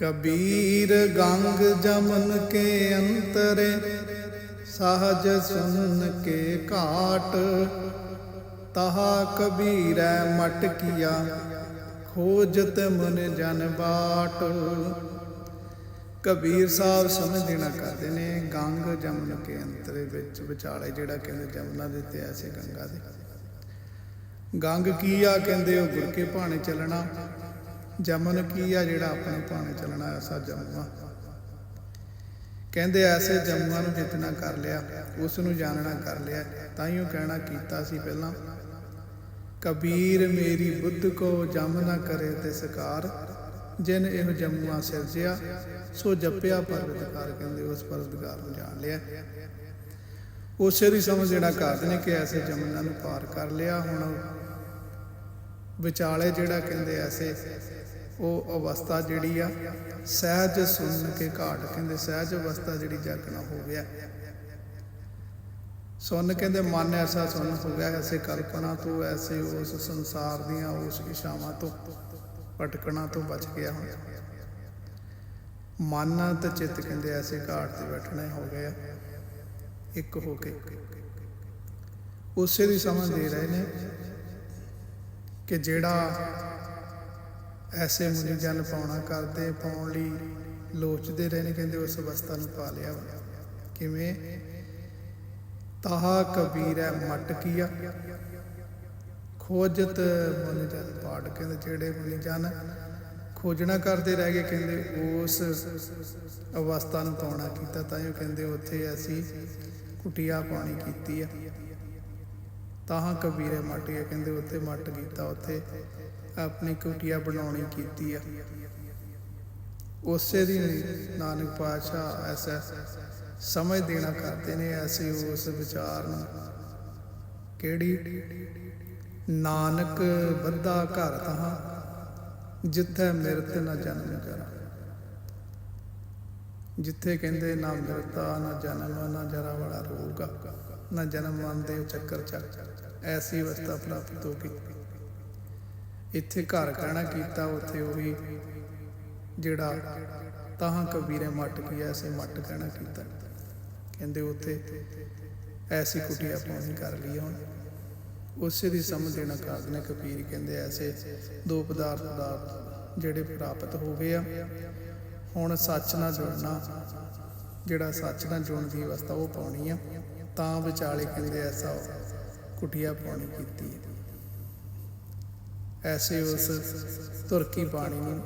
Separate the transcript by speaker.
Speaker 1: ਕਬੀਰ ਗੰਗ ਜਮਨ ਕੇ ਅੰਤਰੇ, ਸਹਜ ਸੁਨ ਕੇ ਘਾਟ। ਤਹਾ ਕਬੀਰੈ ਮਟ ਖੋਜਤ ਮਨ ਜਨ ਬਾਟ। ਕਬੀਰ ਸਾਹਿਬ ਸਮਝ ਦੇਣਾ ਕਰਦੇ ਨੇ ਗੰਗ ਜਮਨ ਕੇ ਅੰਤਰੇ ਵਿੱਚ, ਵਿਚਾਲੇ ਜਿਹੜਾ ਕਹਿੰਦੇ ਜਮਨਾ ਦੇ ਤੇ ਐਸੇ ਗੰਗਾ ਦੇ। ਗੰਗ ਕੀ ਆ ਕਹਿੰਦੇ, ਉਹ ਗੁਰ ਕੇ ਭਾਣੇ ਚੱਲਣਾ। ਜਮਨ ਕੀ ਆ ਜਿਹੜਾ ਆਪਣੇ ਭਾਣੇ ਚੱਲਣਾ ਐਸਾ ਜਮਨਾ ਕਹਿੰਦੇ ਐਸੇ ਜਮਨਾ ਨੂੰ ਜਿਤਨਾ ਕਰ ਲਿਆ ਉਸ ਨੂੰ ਜਾਣਨਾ ਕਰ ਲਿਆ ਤਾਂ ਹੀ ਉਹ ਕਹਿਣਾ ਕੀਤਾ ਸੀ ਪਹਿਲਾਂ। ਕਬੀਰ ਮੇਰੀ ਬੁੱਧ ਕੋ ਜਮ ਨਾ ਕਰੇ ਤੇ ਸਕਾਰ। ਜਿਨ ਇਹ ਜਮੂਆ ਸਿਰਜਿਆ, ਸੋ ਜਪਿਆ ਪਰਵਤਕਾਰ ਕਹਿੰਦੇ ਉਸ ਪਰਵਿਤਕਾਰ ਨੂੰ ਜਾਣ ਲਿਆ। ਉਸੇ ਦੀ ਸਮਝ ਜਿਹੜਾ ਕਰਦੇ ਨੇ ਕਿ ਐਸੇ ਜਮਨਾਂ ਨੂੰ ਪਾਰ ਕਰ ਲਿਆ, ਹੁਣ ਵਿਚਾਲੇ ਜਿਹੜਾ ਕਹਿੰਦੇ ਐਸੇ ਉਹ ਅਵਸਥਾ ਜਿਹੜੀ ਆ, ਸਹਿਜ ਸੁਣ ਕੇ ਘਾਟ ਕਹਿੰਦੇ, ਸਹਿਜ ਅਵਸਥਾ ਜਿਹੜੀ ਜਾਗਣਾ ਹੋ ਗਿਆ ਸੁਣ ਕਹਿੰਦੇ, ਮਨ ਐਸਾ ਸੁਣ ਹੋ ਗਿਆ ਐਸੇ ਕਲਪਨਾ ਤੋਂ, ਐਸੇ ਉਸ ਸੰਸਾਰ ਦੀਆਂ ਉਸ ਇਸ਼ਾਵਾਂ ਤੋਂ, ਭਟਕਣਾ ਤੋਂ ਬਚ ਗਿਆ ਹੁਣ ਮਨ ਤੇ ਚਿੱਤ ਕਹਿੰਦੇ, ਐਸੇ ਘਾਟ ਤੇ ਬੈਠਣੇ ਹੋ ਗਿਆ ਇੱਕ ਹੋ ਕੇ। ਉਸੇ ਦੀ ਸਮਝ ਦੇ ਰਹੇ ਨੇ। ਕਿ ਜਿਹੜਾ ਐਸੇ ਮੁਨੀ ਜਨ ਪਾਉਣਾ ਕਰਦੇ, ਪਾਉਣ ਲਈ ਲੋਚਦੇ ਰਹੇ ਨੇ ਕਹਿੰਦੇ ਉਸ ਅਵਸਥਾ ਨੂੰ ਪਾ ਲਿਆ ਕਿਵੇਂ? ਤਾਹਾ ਕਬੀਰੈ ਮਟਕੀਆ ਖੋਜਤ ਮਨ ਜਨ ਪਾੜ, ਕਹਿੰਦੇ ਜਿਹੜੇ ਮੁਨੀ ਜਨ ਖੋਜਣਾ ਕਰਦੇ ਰਹਿ ਗਏ, ਕਹਿੰਦੇ ਉਸ ਅਵਸਥਾ ਨੂੰ ਪਾਉਣਾ ਕੀਤਾ, ਤਾਂ ਉਹ ਕਹਿੰਦੇ ਉੱਥੇ ਅਸੀਂ ਕੁਟਿਆ ਪਾਣੀ ਕੀਤੀ ਆ। ਤਾਹਾਂ ਕਬੀਰੇ ਮਾਟੀਆ ਕਹਿੰਦੇ ਉੱਥੇ ਮੱਟ ਕੀਤਾ, ਉੱਥੇ ਆਪਣੀ ਕੁਟਿਆ ਬਣਾਉਣੀ ਕੀਤੀ ਆ। ਉਸੇ ਦੀ ਨਾਨਕ ਪਾਤਸ਼ਾਹ ਐਸਾ ਸਮਝ ਦੇਣਾ ਕਰਦੇ ਨੇ, ਐਸੇ ਉਸ ਵਿਚਾਰ ਨੂੰ। ਕਿਹੜੀ? ਨਾਨਕ ਬੱਧਾ ਘਰ ਤਹਾਂ, ਜਿੱਥੇ ਮਿਰਤ ਨਾ ਜਨਮ ਜਰਾ। ਜਿੱਥੇ ਕਹਿੰਦੇ ਨਾ ਮਿਰਤਾ ਨਾ ਜਨਮ, ਨਾ ਜਰਾ ਵਾਲਾ ਰੋਗ, ਨਾ ਜਨਮ ਮੰਦੇ ਚੱਕਰ ਚੱਕ, ਐਸੀ ਅਵਸਥਾ ਪ੍ਰਾਪਤ ਹੋ ਗਈ। ਇੱਥੇ ਘਰ ਕਹਿਣਾ ਕੀਤਾ, ਉੱਥੇ ਉਹੀ ਜਿਹੜਾ ਤਾਹਾਂ ਕਬੀਰੇ ਮੱਟ ਕੀ ਐਸੇ ਮੱਟ ਕਹਿਣਾ ਕੀਤਾ। ਕਹਿੰਦੇ ਉੱਥੇ ਐਸੀ ਕੁਟਿਆ ਪਾਉਣੀ ਕਰ ਲਈ ਹੁਣ। ਉਸੇ ਦੀ ਸਮਝ ਦੇਣਾ ਕਾਰਨ ਨੇ ਕਬੀਰ, ਕਹਿੰਦੇ ਐਸੇ ਦੋ ਪਦਾਰਥ ਦਾ ਜਿਹੜੇ ਪ੍ਰਾਪਤ ਹੋ ਗਏ ਆ। ਹੁਣ ਸੱਚ ਨਾਲ ਜੁੜਨਾ, ਜਿਹੜਾ ਸੱਚ ਨਾਲ ਜੁੜਨ ਦੀ ਅਵਸਥਾ ਉਹ ਪਾਉਣੀ ਆ, ਤਾਂ ਵਿਚਾਲੇ ਕਹਿੰਦੇ ਐਸਾ ਕੁਟਿਆ ਪਾਉਣੀ ਕੀਤੀ ਹੈ। ਐਸੇ ਉਸ ਤੁਰਕੀ ਬਾਣੀ ਨੂੰ